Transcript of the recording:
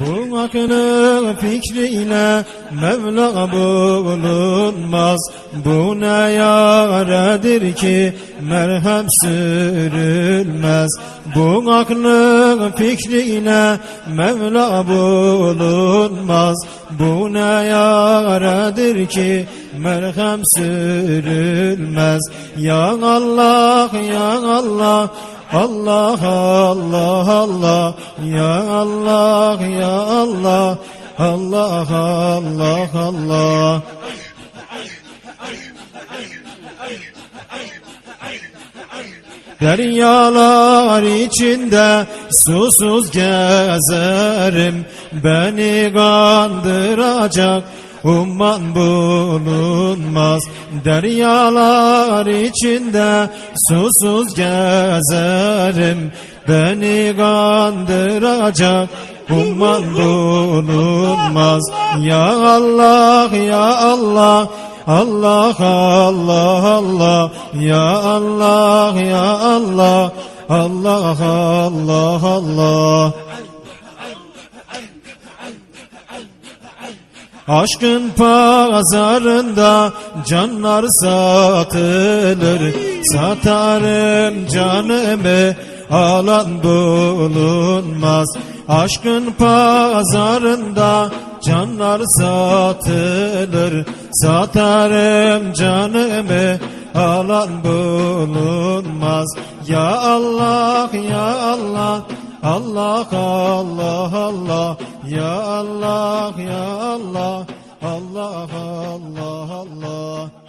Bu aklın fikriyle Mevla bulunmaz. Bu ne yaredir ki merhem sürülmez? Bu aklın fikriyle Mevla bulunmaz. Bu ne yaredir ki merhem sürülmez? Ya Allah ya Allah Allah Allah Allah. Ya Allah ya Allah. Allah Allah Allah. Deryalar içinde susuz gezerim. Beni kandıracak umman bulunmaz Deryalar içinde susuz gezerim Beni kandıracak umman bulunmaz. Ya Allah ya Allah Allah Allah Allah ya Allah ya Allah Allah Allah Allah Aşkın pazarında canlar satılır. Satarım canımı alan bulunmaz. Aşkın pazarında canlar satılır. Satarım canımı alan bulunmaz. Ya Allah ya Allah Allah Allah Allah. Ya Allah ya Allah. Allah Allah Allah